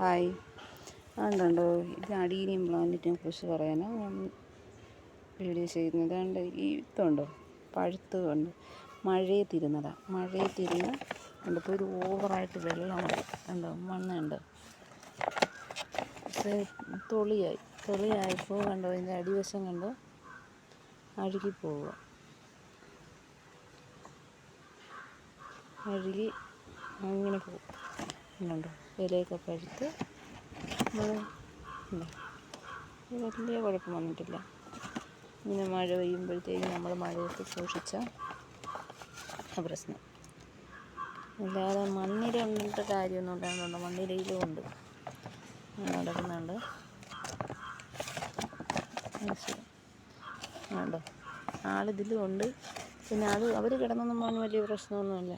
Hi. അതുണ്ടോ ഇത് adenium പ്ലാന്റിനെ കുറിച്ച് പറയാനാണ് ഞാൻ വീഡിയോ ചെയ്യുന്നത് അതുകൊണ്ട് ഈ ഇതുണ്ടോ? പഴുത്ത് ഉണ്ട് മഴയെ തിരുന്നതാണ് മഴയെ തിരുന്ന് ഉണ്ട് കണ്ടപ്പോൾ ഒരു ഓവറായിട്ട് വെള്ളമുണ്ട് കണ്ടോ? മണ്ണുണ്ട് തൊളിയായി. തൊളിയായപ്പോൾ കണ്ടോ? ഇതിന്റെ അടിവശം കണ്ടോ? അഴുകി പോവുക. അഴുകി അങ്ങനെ പോകും കണ്ടോ? ഇലയൊക്കെ പഴുത്ത് വലിയ കുഴപ്പം വന്നിട്ടില്ല. ഇങ്ങനെ മഴ പെയ്യുമ്പോഴത്തേക്കും നമ്മൾ മഴയൊക്കെ സൂക്ഷിച്ച പ്രശ്നം. അല്ലാതെ മണ്ണിര ഉണ്ടിട്ട് കാര്യമൊന്നും ഉണ്ടാകുന്നുണ്ട് മണ്ണിരയിലും ഉണ്ട്. നടക്കുന്നുണ്ട്. ആളിതിലും ഉണ്ട്. പിന്നെ അത് അവർ കിടന്നൊന്നും പോകാൻ വലിയ പ്രശ്നമൊന്നുമില്ല.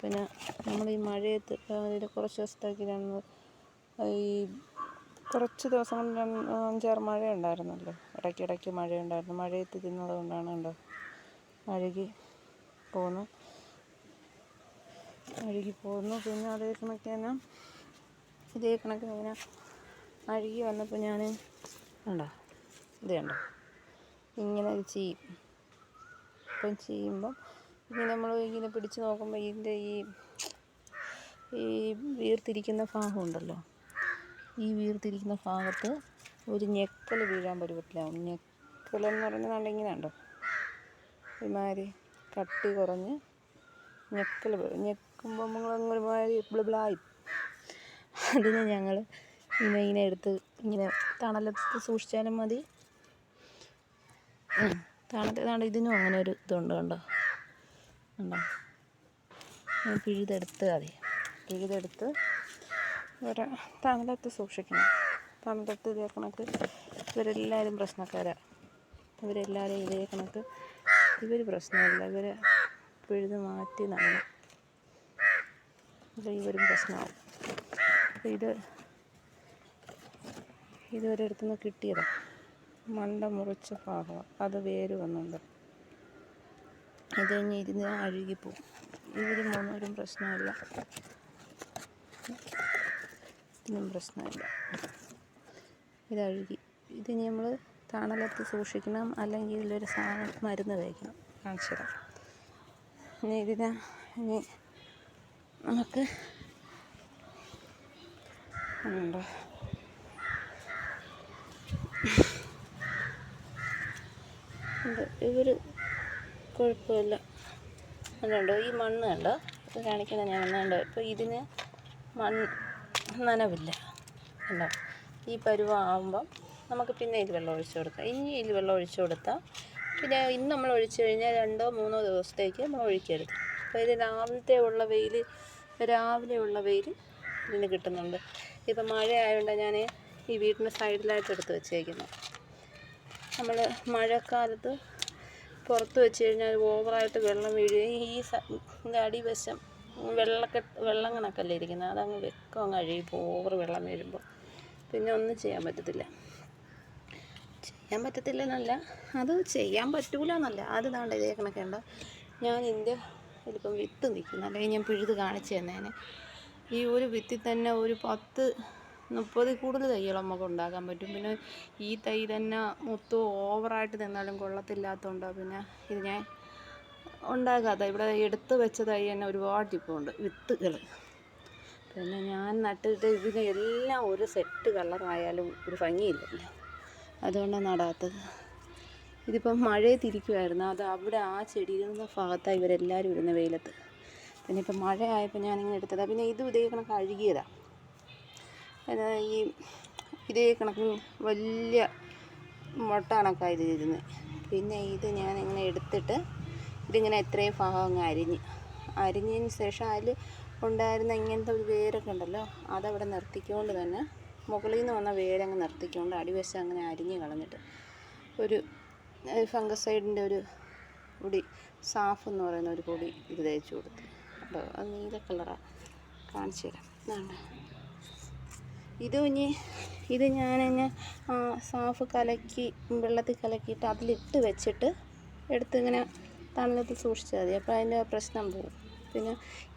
പിന്നെ നമ്മൾ ഈ മഴയത്ത് ഇതിൽ കുറച്ച് ദിവസത്തേക്ക് രണ്ട് ഈ കുറച്ച് ദിവസം കൊണ്ട് രണ്ട് അഞ്ചാറ് മഴ ഉണ്ടായിരുന്നല്ലോ ഇടയ്ക്കിടയ്ക്ക് മഴ ഉണ്ടായിരുന്നു മഴയത്ത് തിന്നത് കൊണ്ടാണ് കണ്ടോ? അഴുകി പോന്നു. അഴുകി പോന്നു. പിന്നെ അതേ കണക്ക് തന്നെ ഇതേ കണക്ക് ഇങ്ങനെ അഴുകി വന്നപ്പോൾ ഞാൻ ഉണ്ടോ ഇത് കണ്ടോ? ഇങ്ങനെ ഇത് ചെയ്യും ഇപ്പം ചെയ്യുമ്പം ഇങ്ങനെ നമ്മൾ ഇങ്ങനെ പിടിച്ച് നോക്കുമ്പോൾ ഇതിന്റെ ഈ ഈ വീർത്തിരിക്കുന്ന ഭാഗമുണ്ടല്ലോ ഈ വീർത്തിരിക്കുന്ന ഭാഗത്ത് ഒരു ഞെക്കൽ വീഴാൻ പരുവത്തിലാവും ഞെക്കലെന്ന് പറയുന്നത് ഇങ്ങനെ ഉണ്ടോ ഒരുമാതിരി കട്ടി കുറഞ്ഞ് ഞെക്കൽ ഞെക്കുമ്പോൾ നമ്മൾ ഒരുമാതിരി ബ്ലിബിളായി അതിനെ ഞങ്ങൾ ഇങ്ങനെ ഇങ്ങനെ എടുത്ത് ഇങ്ങനെ തണലത്ത് സൂക്ഷിച്ചാലും മതി. തണലത്ത് ഇതിനും അങ്ങനെ ഒരു ഇതുണ്ട് കണ്ടോ? ഞാൻ പിഴുതെടുത്ത് അതെ പിഴുതെടുത്ത് ഒരു തമിഴത്ത് സൂക്ഷിക്കണം. തമിഴത്ത് ഇതേ കണക്ക് ഇവരെല്ലാവരും പ്രശ്നക്കാരാണ് ഇവരെല്ലാവരും ഇതേ കണക്ക് ഇവർ പ്രശ്നമില്ല. ഇവരെ പിഴുത് മാറ്റി നടണം. അപ്പോൾ ഇവരും പ്രശ്നമാവും. അപ്പോൾ ഇത് ഇതൊരിടത്തു നിന്ന് കിട്ടിയതാണ് മണ്ട മുറിച്ച ഭാഗമാണ് അത് വേര് വന്നുണ്ട് ഇത് കഴിഞ്ഞ് ഇരുന്ന് അഴുകിപ്പോവും ഇവർ മൂന്നൂരും പ്രശ്നമില്ല. ഇതിനും പ്രശ്നമില്ല. ഇത് അഴുകി. ഇതിനി നമ്മൾ തണലത്ത് സൂക്ഷിക്കണം. അല്ലെങ്കിൽ ഇതിലൊരു സാധനം മരുന്ന് കഴിക്കണം. കാണിച്ചു ഇനി ഇതിനെ ഇനി നമുക്ക് ഇവർ കുഴപ്പമില്ല. അതുണ്ടോ ഈ മണ്ണ് കണ്ടോ? ഇത് കാണിക്കണം ഞാൻ കണ്ടോ? ഇപ്പോൾ ഇതിന് മണ്ണ് നനവില്ല. കണ്ടോ? ഈ പരുവാകുമ്പം നമുക്ക് പിന്നെ ഇതിൽ വെള്ളം ഒഴിച്ചു കൊടുക്കാം. ഇനി ഇതിൽ വെള്ളം ഒഴിച്ചു കൊടുത്താൽ പിന്നെ ഇന്ന് നമ്മൾ ഒഴിച്ചു കഴിഞ്ഞാൽ രണ്ടോ മൂന്നോ ദിവസത്തേക്ക് നമ്മൾ ഒഴിക്കരുത്. അപ്പോൾ ഇത് രാവിലത്തെ ഉള്ള വെയിൽ രാവിലെ ഉള്ള വെയിൽ ഇതിന് കിട്ടുന്നുണ്ട്. ഇപ്പം മഴ ആയതുകൊണ്ട് ഞാൻ ഈ വീടിന്റെ സൈഡിലായിട്ട് എടുത്ത് വെച്ചേക്കുന്നത് നമ്മൾ മഴക്കാലത്ത് പുറത്ത് വെച്ച് കഴിഞ്ഞാൽ ഓവറായിട്ട് വെള്ളം വീഴുകയും ഈ ഇതിന്റെ അടിവശം വെള്ളക്കെട്ട് വെള്ളം കണക്കല്ലേ ഇരിക്കുന്നത്. അതങ്ങ് വെക്കം അങ്ങ് അഴുകിപ്പോൾ ഓവർ വെള്ളം വീഴുമ്പോൾ. പിന്നെ ഒന്നും ചെയ്യാൻ പറ്റത്തില്ല. ചെയ്യാൻ പറ്റത്തില്ല എന്നല്ല അത് ചെയ്യാൻ പറ്റൂല എന്നല്ല അത് ഇതാണ്ട് ഇതേ കണക്കേണ്ട ഞാൻ ഇതിന്റെ ഇതിപ്പം വിത്ത് നിൽക്കുന്നു. അല്ലെങ്കിൽ ഞാൻ പിഴുത് കാണിച്ചു തന്നേനെ. ഈ ഒരു വിത്തിൽ തന്നെ ഒരു പത്ത് മുപ്പതിൽ കൂടുതൽ തൈകൾ നമുക്ക് ഉണ്ടാക്കാൻ പറ്റും. പിന്നെ ഈ തൈ തന്നെ മൊത്തം ഓവറായിട്ട് നിന്നാലും കൊള്ളത്തില്ലാത്തതുകൊണ്ട് പിന്നെ ഇത് ഞാൻ ഉണ്ടാക്കാത്ത. ഇവിടെ എടുത്ത് വെച്ച തൈ തന്നെ ഒരുപാട് ഇപ്പോൾ ഉണ്ട്. വിത്തുകൾ പിന്നെ ഞാൻ നട്ടിട്ട് ഇതിന് എല്ലാം ഒരു സെറ്റ് കളറായാലും ഒരു ഭംഗിയില്ലല്ലോ. അതുകൊണ്ടാണ് നടാത്തത്. ഇതിപ്പം മഴയത്തിരിക്കുമായിരുന്നു അത് അവിടെ ആ ചെടി ഇരുന്ന ഭാഗത്താണ് ഇവരെല്ലാവരും ഇരുന്ന വെയിലത്ത്. പിന്നെ ഇപ്പം മഴ ആയപ്പോൾ ഞാനിങ്ങനെ എടുത്തതാണ് പിന്നെ ഇതും ഇതേ കണക്ക് അഴുകിയതാണ് ഈ ഇതേ കണക്കിന് വലിയ മുട്ട കണക്കാണ് ഇത് ഇരുന്നത് പിന്നെ ഇത് ഞാനിങ്ങനെ എടുത്തിട്ട് ഇതിങ്ങനെ എത്രയും ഭാഗം അങ്ങ് അരിഞ്ഞ്. അരിഞ്ഞതിന് ശേഷം അതിൽ ഉണ്ടായിരുന്ന ഇങ്ങനത്തെ ഒരു വേരൊക്കെ ഉണ്ടല്ലോ അതവിടെ നിർത്തിക്കൊണ്ട് തന്നെ മുകളിൽ നിന്ന് വന്ന വേരങ്ങ് നിർത്തിക്കൊണ്ട് അടിവശം അങ്ങനെ അരിഞ്ഞ് കളഞ്ഞിട്ട് ഒരു ഫംഗസൈഡിന്റെ ഒരു പൊടി സാഫ് എന്ന് പറയുന്ന ഒരു പൊടി ഇത് തേച്ച് കൊടുത്ത്. കേട്ടോ അത് നീല കളറാണ് കാണിച്ചു തരാം. ഇത് ഇനി ഇത് ഞാൻ ഇനി സാഫ് കലക്കി വെള്ളത്തിൽ കലക്കിയിട്ട് അതിലിട്ട് വെച്ചിട്ട് എടുത്ത് ഇങ്ങനെ തണലത്ത് സൂക്ഷിച്ചാൽ മതി. അപ്പോൾ അതിന്റെ പ്രശ്നം പോകും പിന്നെ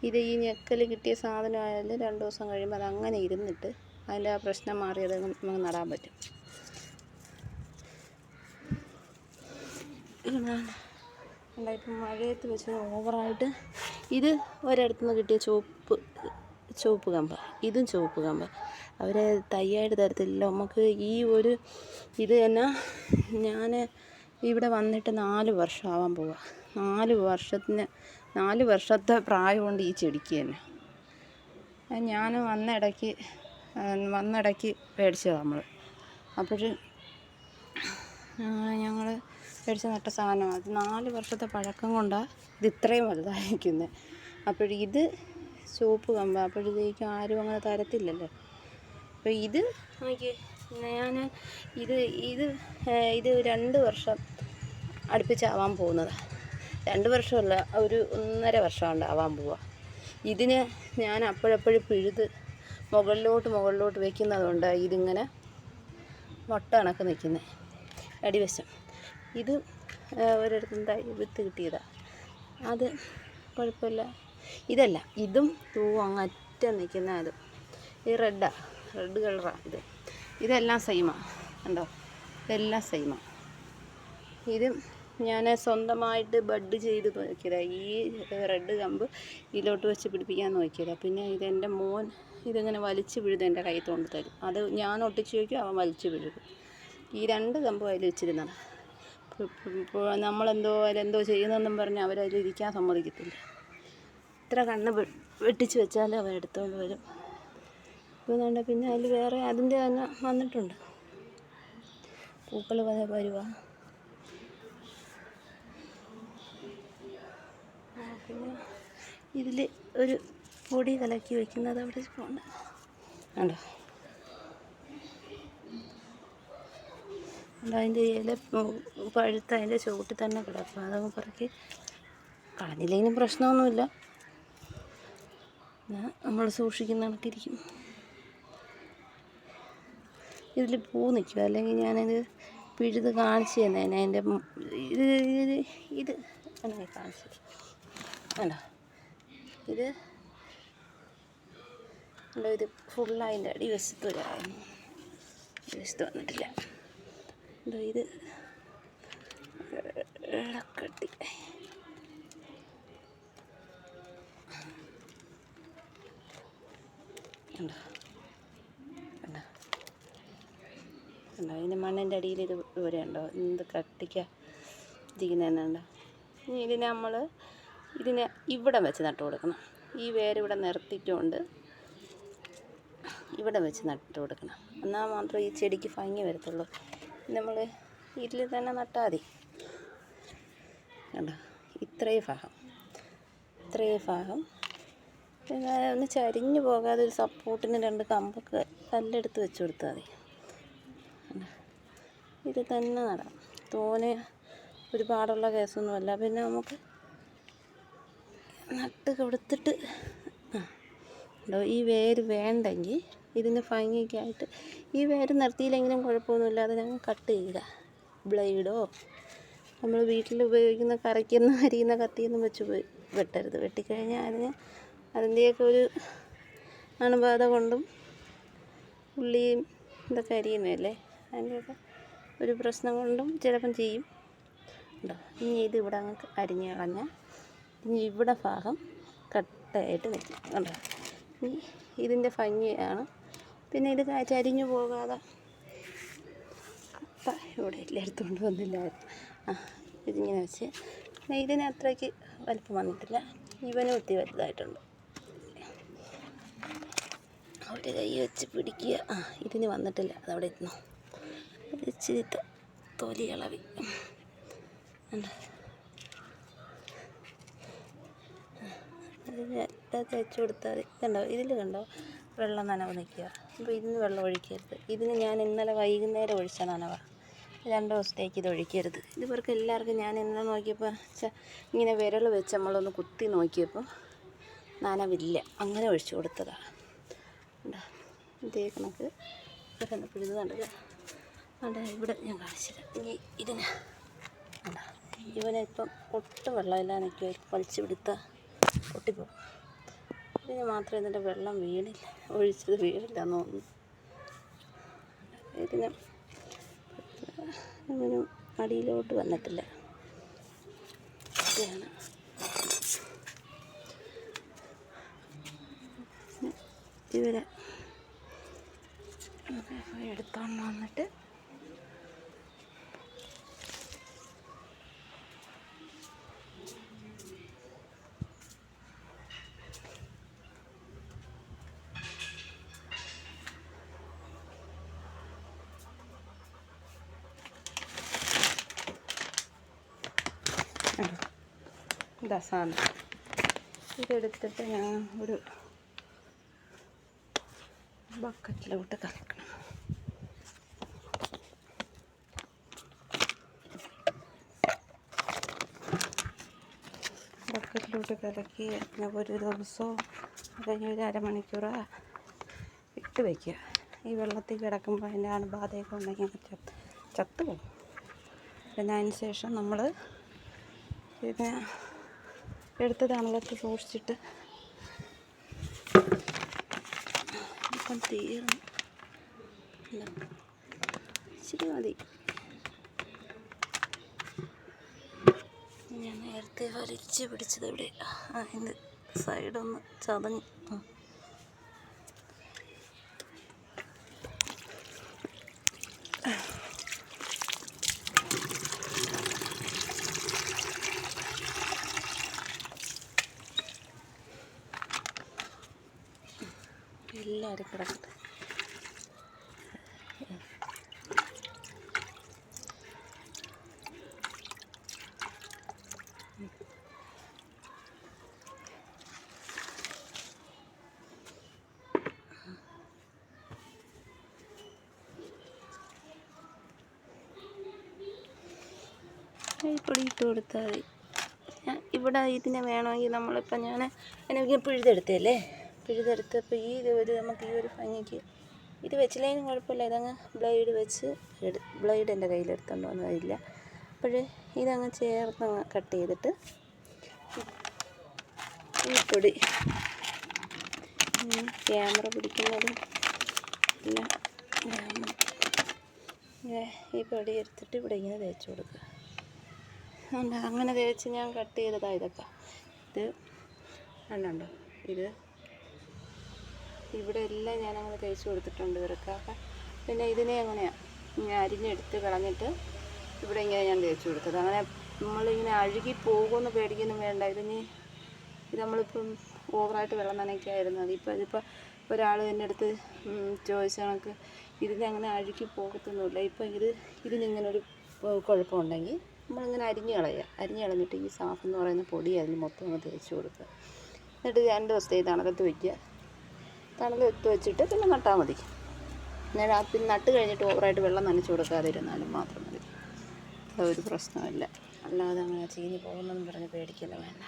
ഇത് ഈ ഞെക്കൽ കിട്ടിയ സാധനമായാലും രണ്ട് ദിവസം കഴിയുമ്പോൾ അത് അങ്ങനെ ഇരുന്നിട്ട് അതിന്റെ ആ പ്രശ്നം മാറിയത് നമുക്ക് നടാൻ പറ്റും. ഇപ്പം മഴയത്ത് വെച്ച് ഓവറായിട്ട്. ഇത് ഒരിടത്തുനിന്ന് കിട്ടിയ ചുവപ്പ് ചുവപ്പ് കമ്പ. ഇതും ചുവപ്പ് കമ്പ. അവർ തയ്യായിട്ട് തരത്തില്ല. നമുക്ക് ഈ ഒരു ഇത് തന്നെ ഞാൻ ഇവിടെ വന്നിട്ട് നാല് വർഷമാവാൻ പോവുക നാല് വർഷത്തിന് നാല് വർഷത്തെ പ്രായമുണ്ട് ഈ ചെടിക്ക് തന്നെ. ഞാൻ വന്നിടയ്ക്ക് വന്നിടയ്ക്ക് മേടിച്ചതാണ് നമ്മൾ അപ്പോൾ ഞങ്ങൾ മേടിച്ച് നട്ട സാധനമാണ് അത്. നാല് വർഷത്തെ പഴക്കം കൊണ്ടാണ് ഇത് ഇത്രയും വലുതായിരിക്കുന്നത് അപ്പോഴിത് ചുവപ്പ് കമ്പ അപ്പോഴത്തേക്കും ആരും അങ്ങനെ തരത്തില്ലല്ലോ. അപ്പോൾ ഇത് ഞാൻ ഇത് ഇത് ഇത് രണ്ട് വർഷം അടുപ്പിച്ചാവാൻ പോകുന്നത്. രണ്ട് വർഷമല്ല ഒരു ഒന്നര വർഷം കൊണ്ട് ആവാൻ പോവുക ഇതിന് ഞാൻ അപ്പോഴപ്പോഴും പിഴുത് മുകളിലോട്ട് മുകളിലോട്ട് വെക്കുന്നതുകൊണ്ട് ഇതിങ്ങനെ മുട്ട കണക്ക് നിൽക്കുന്നത് അടിവശം. ഇത് ഒരിടത്തും തൈ വിത്ത് കിട്ടിയതാണ് അത് കുഴപ്പമില്ല. ഇതല്ല ഇതും തൂ അങ്ങറ്റം നിൽക്കുന്ന അതും. ഈ റെഡാ. റെഡ് കളറാണ് ഇത്. ഇതെല്ലാം സെയിമാണ് കണ്ടോ? ഇതെല്ലാം സെയിമാണ് ഇത് ഞാൻ സ്വന്തമായിട്ട് ബഡ് ചെയ്ത് നോക്കിയതാണ് ഈ റെഡ് കമ്പ് ഇതിലോട്ട് വെച്ച് പിടിപ്പിക്കാൻ നോക്കിയതാണ് പിന്നെ ഇതെന്റെ മോൻ ഇതിങ്ങനെ വലിച്ചു പിഴുത് എന്റെ കൈ കൊണ്ട് തരും. അത് ഞാൻ ഒട്ടിച്ച് വയ്ക്കും അവൻ വലിച്ചു പിഴുകും ഈ രണ്ട് കമ്പ് അതിൽ വെച്ചിരുന്നതാണ് നമ്മളെന്തോ അതിലെന്തോ ചെയ്യുന്നതെന്നും പറഞ്ഞ് അവരതിൽ ഇരിക്കാൻ സമ്മതിക്കത്തില്ല. ഇത്ര കണ്ണ് വെട്ടിച്ച് വെച്ചാൽ അവരെടുത്തോണ്ട് വരും. വേണ്ട പിന്നെ അതിൽ വേറെ അതിന്റെ തന്നെ വന്നിട്ടുണ്ട്. പൂക്കൾ വരുക പിന്നെ ഇതിൽ ഒരു പൊടി കലക്കി വെക്കുന്നത് അവിടെ പോകണ്ട കണ്ടോ? കണ്ടോ അതിന്റെ ഇല പഴുത്ത് അതിന്റെ ചുവട്ടിൽ തന്നെ കിടക്കും അതങ്ങ് പറക്കി കളഞ്ഞില്ലെങ്കിലും പ്രശ്നമൊന്നുമില്ല. നമ്മൾ സൂക്ഷിക്കുന്ന കണക്കിരിക്കും. ഇതിൽ പൂ നിൽക്കും അല്ലെങ്കിൽ ഞാനത് പിഴുത് കാണിച്ചു തന്നേനെ. അതിന്റെ ഇത് ഇത് ഇത്. അങ്ങനെ കാണിച്ചു. അല്ല ഇത് കണ്ടോ? ഇത് ഫുള്ളതിന്റെ അടിവശത്ത് വരാമായിരുന്നു വശത്ത് വന്നിട്ടില്ല. എന്തോ ഇത് ഇളക്കട്ടി കണ്ടോ കണ്ടോ കണ്ടോ ഇതിന്റെ മണ്ണിന്റെ അടിയിൽ ഇത് ഇവിടെ ഉണ്ടോ? എന്ത് കട്ടിക്ക ഇരിക്കുന്നതെന്നുണ്ടോ ഇനി ഇതിനെ നമ്മൾ ഇതിനെ ഇവിടെ വെച്ച് നട്ടു കൊടുക്കണം. ഈ വേര് ഇവിടെ നിർത്തിക്കൊണ്ട് ഇവിടെ വെച്ച് നട്ടു കൊടുക്കണം. എന്നാൽ മാത്രമേ ഈ ചെടിക്ക് ഭംഗി വരത്തുള്ളൂ. നമ്മൾ ഇതിൽ തന്നെ നട്ടാൽ മതി. കണ്ടോ? ഇത്രയും ഭാഗം. ഇത്രയും ഭാഗം. പിന്നെ ഒന്ന് ചരിഞ്ഞു പോകാതെ ഒരു സപ്പോർട്ടിന് രണ്ട് കമ്പൊക്കെ കല്ലെടുത്ത് വെച്ച് കൊടുത്താൽ മതി? ഇത് തന്നെ നടാം തോനെ ഒരുപാടുള്ള കേസൊന്നുമല്ല. പിന്നെ നമുക്ക് നട്ട് കൊടുത്തിട്ട് ഈ വേര് വേണ്ടെങ്കിൽ ഇതിന് ആയിട്ട് ഈ വേര് നിർത്തിയില്ലെങ്കിലും കുഴപ്പമൊന്നുമില്ല. അത് ഞങ്ങൾ കട്ട് ചെയ്യുക. ബ്ലേഡോ നമ്മൾ വീട്ടിൽ ഉപയോഗിക്കുന്ന കറിക്കുന്ന അരിയുന്ന കത്തിയൊന്നും വെച്ച് വെട്ടരുത്. വെട്ടിക്കഴിഞ്ഞാൽ അതിന് അതിന്റെയൊക്കെ ഒരു അണുബാധ കൊണ്ടും ഉള്ളിയും ഇതൊക്കെ അരിയുന്നതല്ലേ? അതിന്റെയൊക്കെ ഒരു പ്രശ്നം കൊണ്ടും ചിലപ്പം ചെയ്യും. ഉണ്ടോ? ഇനി ഇത് ഇവിടെ അങ്ങ് അരിഞ്ഞ് കളഞ്ഞാൽ ഇനി ഇവിടെ ഭാഗം കട്ടയായിട്ട് നിൽക്കും കണ്ടോ ഇനി ഇതിന്റെ ഭംഗിയാണ്. പിന്നെ ഇത് അരിഞ്ഞു പോകാതെ കപ്പ ഇവിടെ ഇല്ല എടുത്തുകൊണ്ട് വന്നില്ലായിരുന്നു ആ ഇതിങ്ങനെ വെച്ച്. ഇതിന് അത്രയ്ക്ക് വലിപ്പം വന്നിട്ടില്ല. ഇവനും ഒത്തിരി വലുതായിട്ടുണ്ട്. ഒരു കൈ വെച്ച് പിടിക്കുക. ആ ഇതിന് വന്നിട്ടില്ല. അതവിടെ ഇത് ഇച്ചിരി തൊലി ഇളവി തേച്ച് കൊടുത്താൽ കണ്ടോ? ഇതിൽ കണ്ടോ? വെള്ളം നനവ് നിൽക്കുക. അപ്പോൾ ഇതിന് വെള്ളം ഒഴിക്കരുത്. ഇതിന് ഞാൻ ഇന്നലെ വൈകുന്നേരം ഒഴിച്ച നനവ. രണ്ട് ദിവസത്തേക്ക് ഇത് ഒഴിക്കരുത്. ഇത് എല്ലാവർക്കും ഞാൻ ഇന്നലെ നോക്കിയപ്പോൾ ഇങ്ങനെ വിരൽ വെച്ച് നമ്മളൊന്ന് കുത്തി നോക്കിയപ്പോൾ നനവില്ല. അങ്ങനെ ഒഴിച്ചു കൊടുത്തതാണ് ഇതേ കണക്ക്. ഇവരെന്നെ പിഴുത് കണ്ടത് കണ്ട ഇവിടെ ഞാൻ കാണിച്ചില്ല ഇനി ഇതിന് ഇവനെ ഇപ്പം ഒട്ടും വെള്ളമില്ല നിൽക്കുക വലിച്ചു പിടുത്ത പൊട്ടിപ്പോകും ഇതിന് മാത്രമേ ഇതിന്റെ വെള്ളം വീണില്ല. ഒഴിച്ചത് വീണില്ല എന്ന് തോന്നുന്നു. ഇതിന് ഇവനും അടിയിലോട്ട് വന്നിട്ടില്ല. ഇതാണ്. ഇവരെ എടുത്തോണ്ട് വന്നിട്ട് കണ്ടോ? ഇതാ ഇതെടുത്തിട്ട് ഞാൻ ഒരു ബക്കറ്റിലോട്ട് കലക്കണം ബക്കറ്റിലോട്ട് കലക്കി ഞാൻ ഒരു ദിവസമോ അല്ലെങ്കിൽ ഒരു അരമണിക്കൂറോ ഇട്ട് വയ്ക്കുക. ഈ വെള്ളത്തിൽ കിടക്കുമ്പോൾ അതിന്റെ അണുബാധയൊക്കെ ഉണ്ടെങ്കിൽ ചത്തു പോകും പിന്നെ അതിന് ശേഷം നമ്മൾ പിന്നെ എടുത്ത് തണലത്ത് സൂക്ഷിച്ചിട്ട് ഇപ്പം തീർന്നു. ഇച്ചിരി മതി. ഞാൻ നേരത്തെ വലിച്ച് പിടിച്ചത് ഇവിടെ. അതിന്റെ സൈഡൊന്ന് ചതഞ്ഞു ആ. എല്ലാവരും കിടക്കട്ടെ പൊടി ഇട്ട് കൊടുത്താൽ മതി. ഇവിടെ ഇതിനെ വേണമെങ്കിൽ നമ്മളിപ്പോൾ ഞാൻ എനിക്ക് പിഴുതെടുത്തല്ലേ? പിഴുതെടുത്തപ്പോൾ ഈ ഒരു നമുക്ക് ഈ ഒരു ഭംഗിക്ക് ഇത് വെച്ചില്ലെങ്കിലും കുഴപ്പമില്ല. ഇതങ്ങ് ബ്ലേഡ് വെച്ച് എടു ബ്ലേഡ് എന്റെ കയ്യിലെടുത്തോണ്ട് വന്നതില്ല. അപ്പോൾ ഇതങ്ങ് ചേർത്തങ്ങ് കട്ട് ചെയ്തിട്ട് ഈ പൊടി. ക്യാമറ പിടിക്കുന്നതും പിന്നെ ഈ പൊടി എടുത്തിട്ട് ഇവിടെ ഇങ്ങനെ തേച്ച് കൊടുക്കുക. അങ്ങനെ തേച്ച് ഞാൻ കട്ട് ചെയ്തതാണ് ഇതൊക്കെ. ഇത് കണ്ടോ? ഇത് ഇവിടെ എല്ലാം ഞാൻ അങ്ങനെ തേച്ച് കൊടുത്തിട്ടുണ്ട് ഇവർക്കൊക്കെ പിന്നെ ഇതിനെ അങ്ങനെയാണ് ഇങ്ങനെ അരിഞ്ഞെടുത്ത് കളഞ്ഞിട്ട് ഇവിടെ ഇങ്ങനെ ഞാൻ തേച്ച് കൊടുത്തത്. അങ്ങനെ നമ്മളിങ്ങനെ അഴുകി പോകുമെന്ന് പേടിക്കൊന്നും വേണ്ട. ഇതിന് ഇത് നമ്മളിപ്പം ഓവറായിട്ട് വെള്ളം നനയ്ക്കായിരുന്നു. അതിപ്പോൾ ഇതിപ്പോൾ ഒരാൾ എന്റെ അടുത്ത് ചോദിച്ച ഇതിന് അങ്ങനെ അഴുകി പോകത്തൊന്നുമില്ല. ഇപ്പം ഇത് ഇതിനിങ്ങനൊരു കുഴപ്പമുണ്ടെങ്കിൽ നമ്മളിങ്ങനെ അരിഞ്ഞ് കളയുക. അരിഞ്ഞ് കളഞ്ഞിട്ട് ഈ സാഫ് എന്ന് പറയുന്ന പൊടി അതിന് മൊത്തം അങ്ങ് തേച്ച് കൊടുക്കുക. എന്നിട്ട് രണ്ട് ദിവസത്തെ തണലത്ത് വയ്ക്കുക. തണലത്ത് വെച്ചിട്ട് പിന്നെ നട്ടാൽ മതി. അന്നേരം ആ പിന്നെ നട്ട് കഴിഞ്ഞിട്ട് ഓവറായിട്ട് വെള്ളം നനച്ച് കൊടുക്കാതിരുന്നാലും മാത്രം മതി. അതൊരു പ്രശ്നമില്ല അല്ലാതെ അങ്ങനെ ചീഞ്ഞ് പോകുന്നെന്ന് പറഞ്ഞ് പേടിക്കല്ല വേണ്ട.